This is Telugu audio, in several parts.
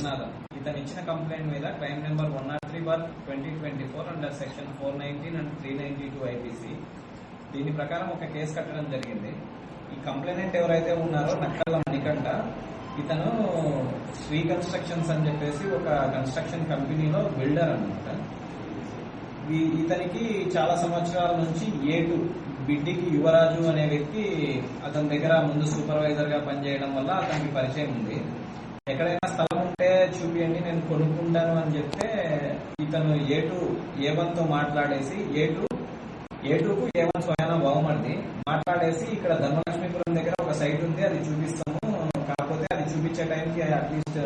జగన్నాథం. ఇతను ఇచ్చిన కంప్లైంట్ మీద crime number one not three bar twenty twenty four under section four nineteen and three ninety two IPC. దీని ప్రకారం ఒక కేసు కట్టడం జరిగింది. ఈ కంప్లైనెంట్ ఎవరైతే ఉన్నారో నక్కల మణికంఠ ఇతను శ్రీ కన్స్ట్రక్షన్స్ అని చెప్పేసి ఒక కన్స్ట్రక్షన్ కంపెనీలో బిల్డర్ అనమాట ఈ- ఇతనికి చాలా సంవత్సరాల నుంచి ఏ టు బిడ్డికి యువరాజు అనే వ్యక్తి అతని దగ్గర ముందు సూపర్వైజర్గా పనిచేయడం వల్ల అతనికి పరిచయం ఉంది. ఎక్కడైనా స్థలం ఉంటే చూపియండి నేను కొనుక్కుంటాను అని చెప్తే ఇతను ఏ టూ ఏ వన్తో మాట్లాడేసి ఏ టూ ఏ టూకు ఏ వన్ స్వయాన బహుమతి మాట్లాడేసి ఇక్కడ ధర్మలక్ష్మీపురం దగ్గర ఒక సైట్ ఉంది అది చూపిస్తాము. కాకపోతే అది చూపించే టైంకి అట్లీస్ట్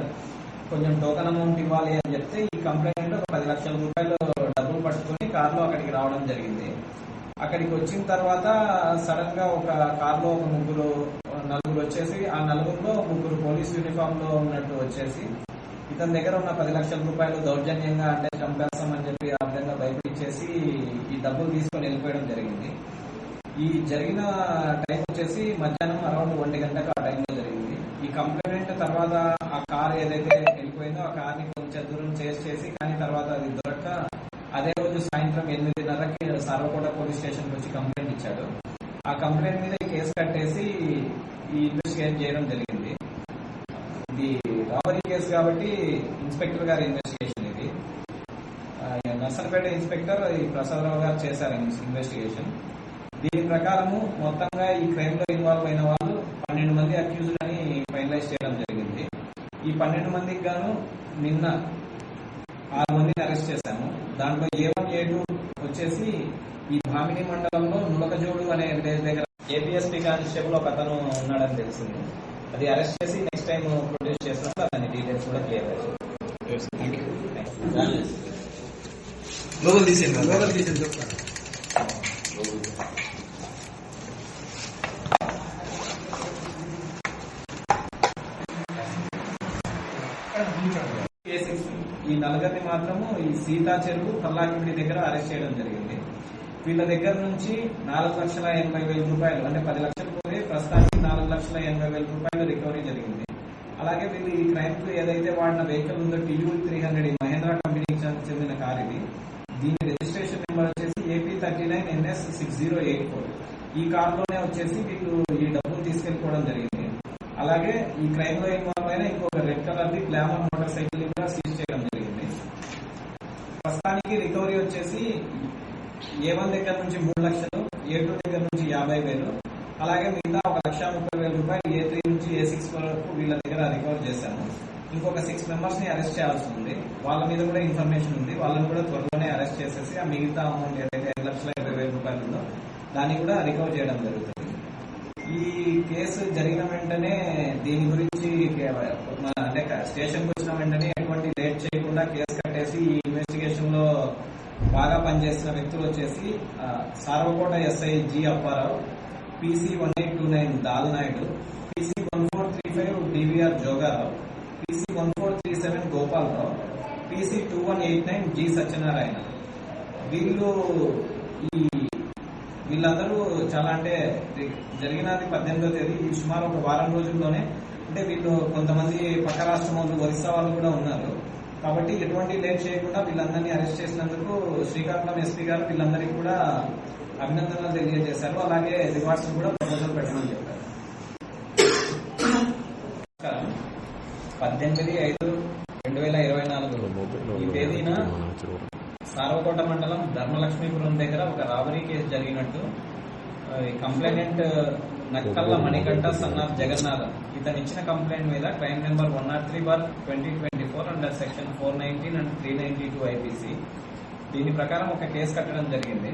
కొంచెం టోకన్ అమౌంట్ ఇవ్వాలి అని చెప్తే ఈ కంప్లైంట్ ఒక పది లక్షల రూపాయలు డబ్బులు పట్టుకొని కార్లో అక్కడికి రావడం జరిగింది. అక్కడికి వచ్చిన తర్వాత సడన్గా ఒక కార్లో ఒక ముగ్గురు నలుగురు వచ్చేసి ఆ నలుగురులో ముగ్గురు పోలీస్ యూనిఫామ్లో ఉన్నట్టు వచ్చేసి ఇతని దగ్గర ఉన్న పది లక్షల రూపాయలు దౌర్జన్యంగా అంటే చంపేస్తామని చెప్పి ఆ విధంగా భయపించేసి ఈ డబ్బులు తీసుకొని వెళ్ళిపోయడం జరిగింది. ఈ జరిగిన టైం వచ్చేసి మధ్యాహ్నం అరౌండ్ ఒంటి గంటకు ఆ టైంలో జరిగింది. ఈ కంప్లైంట్ తర్వాత ఆ కార్ ఏదైతే వెళ్ళిపోయిందో ఆ కార్ని కొంచెం దూరం చేసి చేసి కానీ తర్వాత అది దొరక అదే రోజు సాయంత్రం ఎనిమిదిన్నరకి సర్వకోట పోలీస్ స్టేషన్ వచ్చి కంప్లైంట్ ఇచ్చాడు. ఆ కంప్లైంట్ మీద కేసు కట్టేసి ఈ ఇన్వెస్టిగేట్ చేయడం జరిగింది. ఇది రాబరీ కేసు కాబట్టి ఇన్స్పెక్టర్ గారి ఇన్వెస్టిగేషన్ ఇది. నర్సన్పేట ఇన్స్పెక్టర్ ఈ ప్రసాదరావు గారు చేశారు ఇన్వెస్టిగేషన్ దీని ప్రకారము మొత్తంగా ఈ క్రైమ్లో ఇన్వాల్వ్ అయిన వాళ్ళు పన్నెండు మంది అక్యూజ్డ్ అని ఫైనలైజ్ చేయడం జరిగింది. ఈ పన్నెండు మందికి గాను నిన్న ఆరు మందిని అరెస్ట్ చేశాము. దాంట్లో ఏ వన్ ఏ టూ వచ్చేసి ఈ భామిని మండలంలో నులకజోడు అనే విలేజ్ దగ్గర ఏపీఎస్పీ కానిస్టేబుల్ ఒక అతను ఉన్నాడని తెలిసింది. అది అరెస్ట్ చేసి నెక్స్ట్ టైం ప్రొడ్యూస్ చేసినప్పుడు అతని డీటెయిల్స్ కూడా క్లియర్ ఈ నలుగురిని మాత్రము ఈ సీతా చెరువు కల్లాకిమిడి దగ్గర అరెస్ట్ చేయడం జరిగింది. వీళ్ళ దగ్గర నుంచి నాలుగు లక్షల ఎనభై వేల రూపాయలు అంటే పది లక్షలు పోతే ప్రస్తుతానికి నాలుగు లక్షల ఎనభై వేల రూపాయలు రికవరీ జరిగింది. అలాగే వీళ్ళు ఈ క్రైమ్కు ఏదైతే వాడిన వెహికల్ ఉందో టీయూ త్రీ హండ్రెడ్ ఈ మహేంద్ర కంపెనీకి చెందిన కార్ ఇది. దీని రిజిస్ట్రేషన్ నెంబర్ వచ్చేసి AP thirty nine NS six zero eight four ఈ కార్లోనే వచ్చేసి వీళ్ళు ఈ డబ్బులు తీసుకెళ్ళిపోవడం జరిగింది. అలాగే ఈ క్రైమ్లో ఇన్వాల్వ్ అయిన ఇంకొక red colour the Glamour motorcycle కూడా సీజ్ చేయడం జరిగింది ప్రస్తుతానికి రికవరీ వచ్చేసి ఏ వన్ దగ్గర నుంచి మూడు లక్షలు ఏ టూ దగ్గర నుంచి యాభై వేలు అలాగే మిగతా ఒక లక్ష ముప్పై వేల రూపాయలు ఏ త్రీ నుంచి ఏ సిక్స్ వరకు వీళ్ళ దగ్గర రికవర్ చేశాము. ఇంకొక సిక్స్ మెంబర్స్ని అరెస్ట్ చేయాల్సి ఉంది. వాళ్ళ మీద కూడా ఇన్ఫర్మేషన్ ఉంది. వాళ్ళని కూడా త్వరలోనే అరెస్ట్ చేసేసి ఆ మిగతా అమౌంట్ ఏదైతే ఐదు లక్షల ఇరవై వేల రూపాయలు ఉందో దాన్ని కూడా రికవర్ చేయడం జరుగుతుంది. ఈ కేసు జరిగిన వెంటనే దీని గురించి అంటే స్టేషన్ వచ్చిన వెంటనే ఎటువంటి లేట్ చేయకుండా కేసు కట్టేసి ఈ ఇన్వెస్టిగేషన్లో బాగా పనిచేసిన వ్యక్తులు వచ్చేసి Sarvakota SI G Apparao PC one eight two nine Dal Naidu PC one four three five DVR Jogarao PC one four three seven Gopalarao PC two one eight nine G Satyanarayana. వీళ్ళు ఈ వీళ్ళందరూ చాలా అంటే జరిగినది పద్దెనిమిదో తేదీ సుమారు ఒక వారం రోజుల్లోనే అంటే వీళ్ళు కొంతమంది పక్క రాష్ట్రం వాళ్ళు ఒరిస్సా వాళ్ళు కూడా ఉన్నారు. కాబట్టి ఎటువంటి లేట్ చేయకుండా వీళ్ళందరినీ అరెస్ట్ చేసినందుకు శ్రీకాకుళం ఎస్పీ గారు వీళ్ళందరికీ కూడా అభినందనలు తెలియజేశారు. అలాగే రివార్డ్స్ కూడా ప్రపోజల్ పెట్టమని చెప్పారు. పద్దెనిమిది ఐదు రెండు వేల ఇరవై నాలుగు ఈ తేదీన సార్వకోట మండలం ధర్మలక్ష్మీపురం దగ్గర ఒక రాబరీ కేసు జరిగినట్టు ఈ complainant Nakkala Manikanta son of ఇతను ఇచ్చిన కంప్లైంట్ మీద crime number one not three bar twenty twenty four under section four nineteen and three ninety two IPC దీని ప్రకారం ఒక కేసు కట్టడం జరిగింది.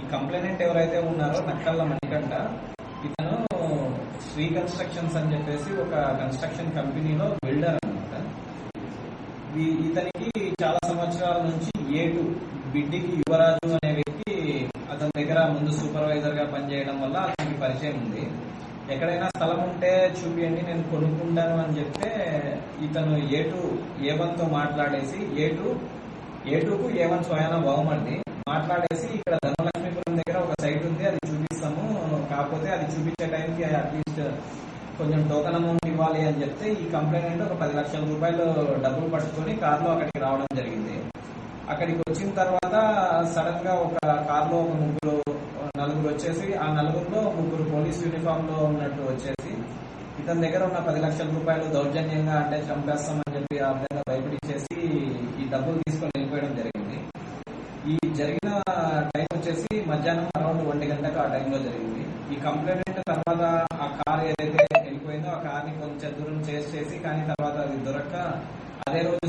ఈ కంప్లైనెంట్ ఎవరైతే ఉన్నారో నక్కల్ల మణికంట ఇతను శ్రీ కన్స్ట్రక్షన్స్ అని చెప్పేసి ఒక కన్స్ట్రక్షన్ కంపెనీలో బిల్డర్ అనమాట ఇతనికి చాలా సంవత్సరాల నుంచి ఏటు బిడ్డికి యువరాజు అనే వ్యక్తి అతని దగ్గర ముందు సూపర్వైజర్గా పనిచేయడం వల్ల అతనికి పరిచయం ఉంది. ఎక్కడైనా స్థలం ఉంటే చూపియండి నేను కొనుక్కుంటాను అని చెప్తే ఇతను ఎటు ఏ వన్తో మాట్లాడేసి ఏ టూ ఏ టూకు ఏ వన్ స్వయాన బాగుమంది మాట్లాడేసి ఇక్కడ ధనలక్ష్మీపురం దగ్గర ఒక సైట్ ఉంది అది చూపిస్తాము. కాకపోతే అది చూపించే టైంకి అట్లీస్ట్ కొంచెం టోకన్ అమౌంట్ ఇవ్వాలి అని చెప్తే ఈ కంప్లైంట్ ఒక పది లక్షల రూపాయలు డబ్బులు పట్టుకొని కార్లో అక్కడికి రావడం జరిగింది. అక్కడికి వచ్చిన తర్వాత సడన్గా ఒక కార్లో ఒక ముగ్గురు నలుగురు వచ్చేసి ఆ నలుగురులో ముగ్గురు పోలీస్ యూనిఫామ్లో ఉన్నట్టు వచ్చేసి ఇతని దగ్గర ఉన్న పది లక్షల రూపాయలు దౌర్జన్యంగా అంటే చంపేస్తామని చెప్పి ఆ విధంగా భయపడిచ్చేసి ఈ డబ్బులు తీసుకొని వెళ్ళిపోయడం జరిగింది. ఈ జరిగిన టైం వచ్చేసి మధ్యాహ్నం అరౌండ్ ఒంటి గంటకు ఆ టైంలో జరిగింది. ఈ కంప్లైంట్ తర్వాత ఆ కార్ ఏదైతే వెళ్ళిపోయిందో ఆ కార్ని కొంచెం దూరం చేసి చేసి కానీ తర్వాత అది దొరక్క అదే రోజు